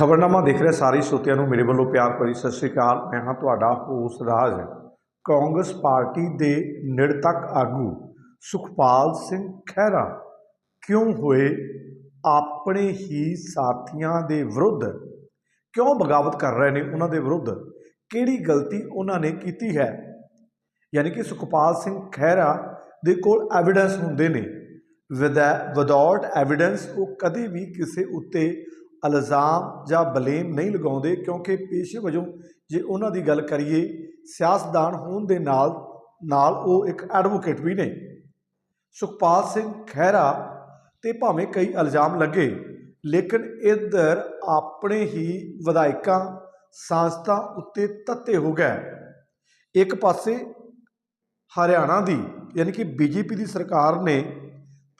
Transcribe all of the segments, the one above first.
ਖਬਰਨਾਮਾ ਦੇਖ ਰਹੇ, ਸਾਰੇ ਸਰੋਤਿਆਂ ਨੂੰ ਮੇਰੇ ਵੱਲੋਂ ਪਿਆਰ ਭਰੀ ਸਤਿ ਸ੍ਰੀ ਅਕਾਲ। ਮੈਂ ਹਾਂ ਤੁਹਾਡਾ ਹੋਸ ਰਾਜ। ਕਾਂਗਰਸ ਪਾਰਟੀ ਦੇ ਨਿਰਤੱਕ ਆਗੂ ਸੁਖਪਾਲ ਸਿੰਘ ਖਹਿਰਾ ਕਿਉਂ ਹੋਏ? ਆਪਣੇ ਹੀ ਸਾਥੀਆਂ ਦੇ ਵਿਰੁੱਧ ਕਿਉਂ ਬਗਾਵਤ ਕਰ ਰਹੇ ਨੇ ਉਹਨਾਂ ਦੇ ਵਿਰੁੱਧ? ਕਿਹੜੀ ਗਲਤੀ ਉਹਨਾਂ ਨੇ ਕੀਤੀ ਹੈ? ਯਾਨੀ ਕਿ ਸੁਖਪਾਲ ਸਿੰਘ ਖਹਿਰਾ ਦੇ ਕੋਲ ਐਵੀਡੈਂਸ ਹੁੰਦੇ ਨੇ। ਵਿਦਆਊਟ ਐਵੀਡੈਂਸ ਉਹ ਕਦੇ ਵੀ ਕਿਸੇ ਉੱਤੇ ਇਲਜ਼ਾਮ ਜਾਂ ਬਲੇਮ ਨਹੀਂ ਲਗਾਉਂਦੇ ਕਿਉਂਕਿ ਪੇਸ਼ੇ ਵਜੋਂ ਜੇ ਉਹਨਾਂ ਦੀ ਗੱਲ ਕਰੀਏ, ਸਿਆਸਤਦਾਨ ਹੋਣ ਦੇ ਨਾਲ ਨਾਲ ਉਹ ਇੱਕ ਐਡਵੋਕੇਟ ਵੀ ਨੇ। ਸੁਖਪਾਲ ਸਿੰਘ ਖਹਿਰਾ ਤੇ ਭਾਵੇਂ ਕਈ ਇਲਜ਼ਾਮ ਲੱਗੇ, ਲੇਕਿਨ ਇੱਧਰ ਆਪਣੇ ਹੀ ਵਿਧਾਇਕਾਂ ਸੰਸਥਾ ਉੱਤੇ ਤੱਤੇ ਹੋ ਗਏ। ਇੱਕ ਪਾਸੇ ਹਰਿਆਣਾ ਦੀ, ਯਾਨੀ ਕਿ ਬੀਜੇਪੀ ਦੀ ਸਰਕਾਰ ਨੇ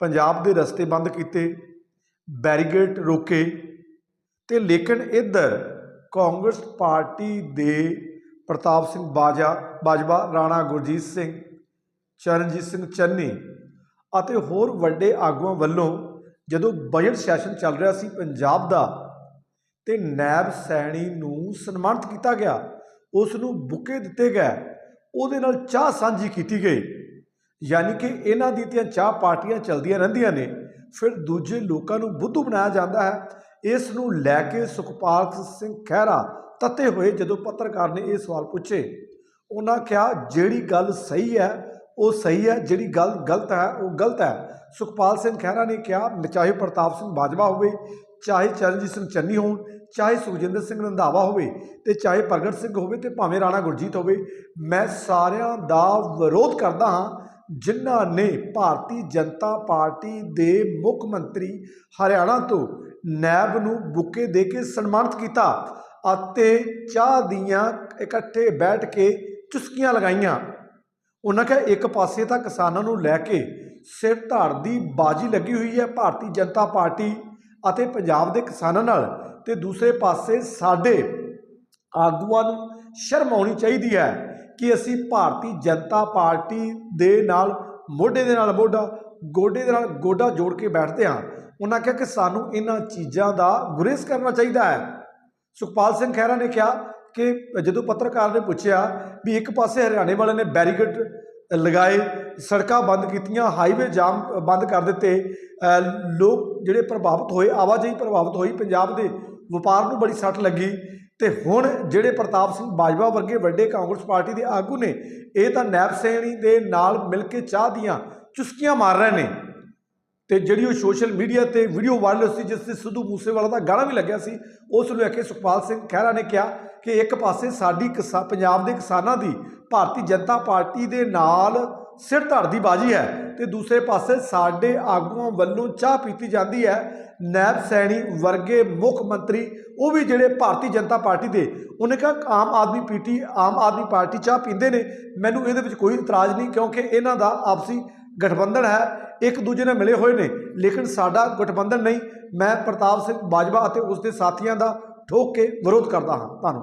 ਪੰਜਾਬ ਦੇ ਰਸਤੇ ਬੰਦ ਕੀਤੇ, ਬੈਰੀਗੇਟ ਰੋਕੇ ਤੇ ਲੇਕਿਨ ਇੱਧਰ ਕਾਂਗਰਸ ਪਾਰਟੀ ਦੇ ਪ੍ਰਤਾਪ ਸਿੰਘ ਬਾਜਾ ਬਾਜਵਾ, ਰਾਣਾ ਗੁਰਜੀਤ ਸਿੰਘ, ਚਰਨਜੀਤ ਸਿੰਘ ਚੰਨੀ ਅਤੇ ਹੋਰ ਵੱਡੇ ਆਗੂਆਂ ਵੱਲੋਂ ਜਦੋਂ ਬਜਟ ਸੈਸ਼ਨ ਚੱਲ ਰਿਹਾ ਸੀ ਪੰਜਾਬ ਦਾ ਤੇ ਨੈਬ ਸੈਣੀ ਨੂੰ ਸਨਮਾਨਿਤ ਕੀਤਾ ਗਿਆ ਉਸ ਨੂੰ ਬੁਕੇ ਦਿੱਤੇ ਗਏ, ਉਹਦੇ ਨਾਲ ਚਾਹ ਸਾਂਝੀ ਕੀਤੀ ਗਈ। ਯਾਨੀ ਕਿ ਇਹਨਾਂ ਦੀ ਤੀਆਂ ਚਾਹ ਪਾਰਟੀਆਂ ਚੱਲਦੀਆਂ ਰਹਿੰਦੀਆਂ ਨੇ, ਫਿਰ ਦੂਜੇ ਲੋਕਾਂ ਨੂੰ ਬੁੱਧੂ ਬਣਾਇਆ ਜਾਂਦਾ ਹੈ ਇਸ ਨੂੰ ਲੈ ਕੇ ਸੁਖਪਾਲ ਸਿੰਘ ਖਹਿਰਾ ਤੱਤੇ ਹੋਏ ਜਦੋਂ ਪੱਤਰਕਾਰ ਨੇ ਇਹ ਸਵਾਲ ਪੁੱਛੇ। ਉਹਨਾਂ ਕਿਹਾ, ਜਿਹੜੀ ਗੱਲ ਸਹੀ ਹੈ, ਉਹ ਸਹੀ ਹੈ, ਜਿਹੜੀ ਗੱਲ ਗਲਤ ਹੈ, ਉਹ ਗਲਤ ਹੈ। ਸੁਖਪਾਲ ਸਿੰਘ ਖਹਿਰਾ ਨੇ ਕਿਹਾ, ਚਾਹੇ ਪ੍ਰਤਾਪ ਸਿੰਘ ਬਾਜਵਾ ਹੋਵੇ, ਚਾਹੇ ਚਰਨਜੀਤ ਸਿੰਘ ਚੰਨੀ ਹੋਣ, ਚਾਹੇ ਸੁਖਜਿੰਦਰ ਸਿੰਘ ਰੰਧਾਵਾ ਹੋਵੇ ਤੇ ਚਾਹੇ ਪ੍ਰਗਟ ਸਿੰਘ ਹੋਵੇ ਤੇ ਭਾਵੇਂ ਰਾਣਾ ਗੁਰਜੀਤ ਹੋਵੇ, ਮੈਂ ਸਾਰਿਆਂ ਦਾ ਵਿਰੋਧ ਕਰਦਾ ਹਾਂ, ਜਿਨ੍ਹਾਂ ਨੇ ਭਾਰਤੀ ਜਨਤਾ ਪਾਰਟੀ ਦੇ ਮੁੱਖ ਮੰਤਰੀ ਹਰਿਆਣਾ ਤੋਂ ਨੈਬ ਨੂੰ ਬੁੱਕੇ ਦੇ ਕੇ ਸਨਮਾਨਿਤ ਕੀਤਾ ਅਤੇ ਚਾਹ ਦੀਆਂ ਇਕੱਠੇ ਬੈਠ ਕੇ ਚੁਸਕੀਆਂ ਲਗਾਈਆਂ। ਉਹਨਾਂ ਕਿਹਾ, ਇੱਕ ਪਾਸੇ ਤਾਂ ਕਿਸਾਨਾਂ ਨੂੰ ਲੈ ਕੇ ਸਿਰ ਧੜ ਦੀ ਬਾਜੀ ਲੱਗੀ ਹੋਈ ਹੈ, ਭਾਰਤੀ ਜਨਤਾ ਪਾਰਟੀ ਅਤੇ ਪੰਜਾਬ ਦੇ ਕਿਸਾਨਾਂ ਨਾਲ, ਤੇ ਦੂਸਰੇ ਪਾਸੇ ਸਾਡੇ ਆਗੂਆਂ ਨੂੰ ਸ਼ਰਮ ਆਉਣੀ ਚਾਹੀਦੀ ਹੈ ਕਿ ਅਸੀਂ ਭਾਰਤੀ ਜਨਤਾ ਪਾਰਟੀ ਦੇ ਨਾਲ, ਮੋਢੇ ਦੇ ਨਾਲ ਮੋਢਾ, ਗੋਡੇ ਦੇ ਨਾਲ ਗੋਡਾ ਜੋੜ ਕੇ ਬੈਠਦੇ ਹਾਂ। ਉਹਨਾਂ ਕਿਹਾ ਕਿ ਸਾਨੂੰ ਇਹਨਾਂ ਚੀਜ਼ਾਂ ਦਾ ਗੁਰੇਜ਼ ਕਰਨਾ ਚਾਹੀਦਾ ਹੈ। ਸੁਖਪਾਲ ਸਿੰਘ ਖਹਿਰਾ ਨੇ ਕਿਹਾ ਕਿ ਜਦੋਂ ਪੱਤਰਕਾਰ ਨੇ ਪੁੱਛਿਆ ਵੀ ਇੱਕ ਪਾਸੇ ਹਰਿਆਣੇ ਵਾਲਿਆਂ ਨੇ ਬੈਰੀਕੇਡ ਲਗਾਏ, ਸੜਕਾਂ ਬੰਦ ਕੀਤੀਆਂ, ਹਾਈਵੇ ਜਾਮ ਬੰਦ ਕਰ ਦਿੱਤੇ ਲੋਕ ਜਿਹੜੇ ਪ੍ਰਭਾਵਿਤ ਹੋਏ, ਆਵਾਜਾਈ ਪ੍ਰਭਾਵਿਤ ਹੋਈ, ਪੰਜਾਬ ਦੇ ਵਪਾਰ ਨੂੰ ਬੜੀ ਸੱਟ ਲੱਗੀ ਤੇ ਹੁਣ ਜਿਹੜੇ ਪ੍ਰਤਾਪ ਸਿੰਘ ਬਾਜਵਾ ਵਰਗੇ ਵੱਡੇ ਕਾਂਗਰਸ ਪਾਰਟੀ ਦੇ ਆਗੂ ਨੇ, ਇਹ ਤਾਂ ਨੈਬ ਸੈਣੀ ਦੇ ਨਾਲ ਮਿਲ ਕੇ ਚਾਹ ਦੀਆਂ ਚੁਸਕੀਆਂ ਮਾਰ ਰਹੇ ਨੇ। ਤੇ ਜਿਹੜੀ ਉਹ ਸੋਸ਼ਲ ਮੀਡੀਆ ਤੇ ਵੀਡੀਓ ਵਾਇਰਲ ਸੀ, ਜਿਸ ਤੇ ਸਿੱਧੂ ਮੂਸੇਵਾਲਾ ਦਾ ਗਾਣਾ ਵੀ ਲੱਗਿਆ ਸੀ, ਉਸ ਨੂੰ ਲੈ ਕੇ ਸੁਖਪਾਲ ਸਿੰਘ ਖਹਿਰਾ ਨੇ ਕਿਹਾ ਕਿ ਇੱਕ ਪਾਸੇ ਸਾਡੀ ਕਿਸਾ, ਪੰਜਾਬ ਦੇ ਕਿਸਾਨਾਂ ਦੀ ਭਾਰਤੀ ਜਨਤਾ ਪਾਰਟੀ ਦੇ ਨਾਲ ਸਿਰ ਧੜ ਦੀ ਬਾਜੀ ਹੈ ਤੇ ਦੂਸਰੇ ਪਾਸੇ ਸਾਡੇ ਆਗੂਆਂ ਵੱਲੋਂ ਚਾਹ ਪੀਤੀ ਜਾਂਦੀ ਹੈ। ਨੈਬ ਸੈਣੀ ਵਰਗੇ ਮੁੱਖ ਮੰਤਰੀ, ਉਹ ਵੀ ਜਿਹੜੇ ਭਾਰਤੀ ਜਨਤਾ ਪਾਰਟੀ ਦੇ, ਉਹਨੇ ਕਿਹਾ ਆਮ ਆਦਮੀ ਪੀਟੀ ਆਮ ਆਦਮੀ ਪਾਰਟੀ ਚਾਹ ਪੀਂਦੇ ਨੇ। ਮੈਨੂੰ ਇਹਦੇ ਵਿੱਚ ਕੋਈ ਇਤਰਾਜ਼ ਨਹੀਂ, ਕਿਉਂਕਿ ਇਹਨਾਂ ਦਾ ਆਪਸੀ ਗਠਬੰਧਨ ਹੈ, ਇੱਕ ਦੂਜੇ ਨਾਲ ਮਿਲੇ ਹੋਏ ਨੇ। ਲੇਕਿਨ ਸਾਡਾ ਗਠਬੰਧਨ ਨਹੀਂ। ਮੈਂ ਪ੍ਰਤਾਪ ਸਿੰਘ ਬਾਜਵਾ ਅਤੇ ਉਸ ਦੇ ਸਾਥੀਆਂ ਦਾ ਠੋਕ ਕੇ ਵਿਰੋਧ ਕਰਦਾ ਹਾਂ। ਧੰਨਵਾਦ।